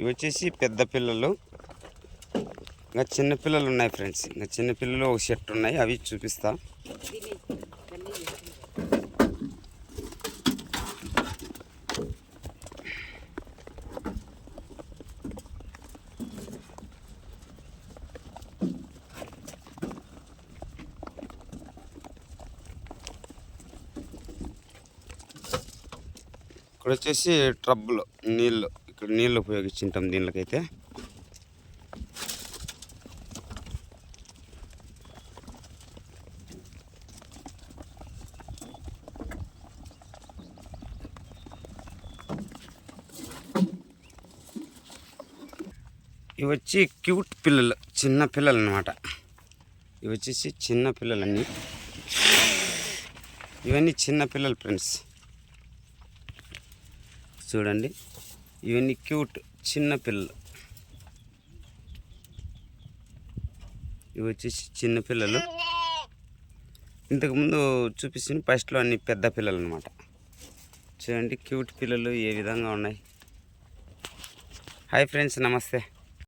ఇవి వచ్చేసి పెద్ద పిల్లలు. ఇంకా చిన్న పిల్లలు ఉన్నాయి ఫ్రెండ్స్. ఇంకా చిన్న పిల్లలు ఒక సెట్ ఉన్నాయి అవి చూపిస్తా. ఇక్కడ వచ్చేసి ట్రబ్బులు నీళ్ళు. ఇక్కడ నీళ్ళు ఉపయోగించుంటాం దీనికైతే ఇవి వచ్చి క్యూట్ పిల్లలు చిన్న పిల్లలు అనమాట ఇవి వచ్చేసి చిన్న పిల్లలన్నీ. ఇవన్నీ చిన్న పిల్లలు ఫ్రెండ్స్. చూడండి. ఇవన్నీ క్యూట్ చిన్న పిల్లలు ఇవి వచ్చేసి చిన్న పిల్లలు. ఇంతకుముందు చూపిస్తున్న ఫస్ట్లో అన్ని పెద్ద పిల్లలు అనమాట చూడండి క్యూట్ పిల్లలు ఏ విధంగా ఉన్నాయి. హాయ్ ఫ్రెండ్స్ నమస్తే.